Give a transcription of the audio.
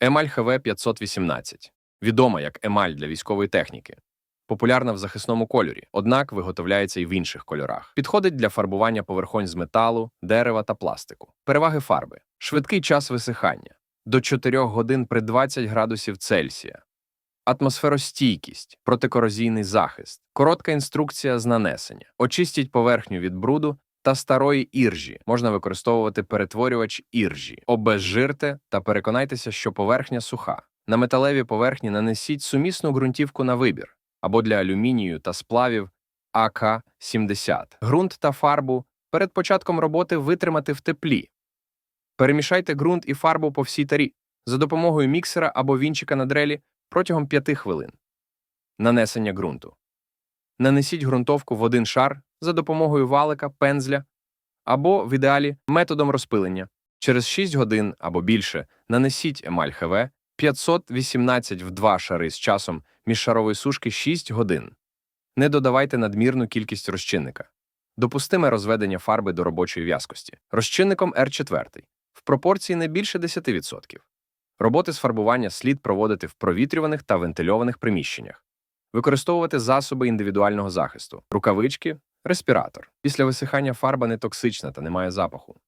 Емаль ХВ 518 відома як емаль для військової техніки. Популярна в захисному кольорі, однак виготовляється і в інших кольорах. Підходить для фарбування поверхонь з металу, дерева та пластику. Переваги фарби: швидкий час висихання. До 4 годин при 20 градусів Цельсія, атмосферостійкість, протикорозійний захист, коротка інструкція з нанесення, очистіть поверхню від бруду та старої іржі. Можна використовувати перетворювач іржі, обезжирте та переконайтеся, що поверхня суха. На металевій поверхні нанесіть сумісну ґрунтівку на вибір або для алюмінію та сплавів АК-70. Ґрунт та фарбу перед початком роботи витримати в теплі. Перемішайте ґрунт і фарбу по всій тарі за допомогою міксера або вінчика на дрелі протягом 5 хвилин. Нанесення ґрунту. Нанесіть ґрунтовку в один шар за допомогою валика, пензля або, в ідеалі, методом розпилення. Через 6 годин або більше нанесіть емаль ХВ 518 в два шари з часом міжшарової сушки 6 годин. Не додавайте надмірну кількість розчинника. Допустиме розведення фарби до робочої в'язкості. Розчинником R4 в пропорції не більше 10%. Роботи з фарбування слід проводити в провітрюваних та вентильованих приміщеннях. Використовувати засоби індивідуального захисту, рукавички, респіратор. Після висихання фарба не токсична та не має запаху.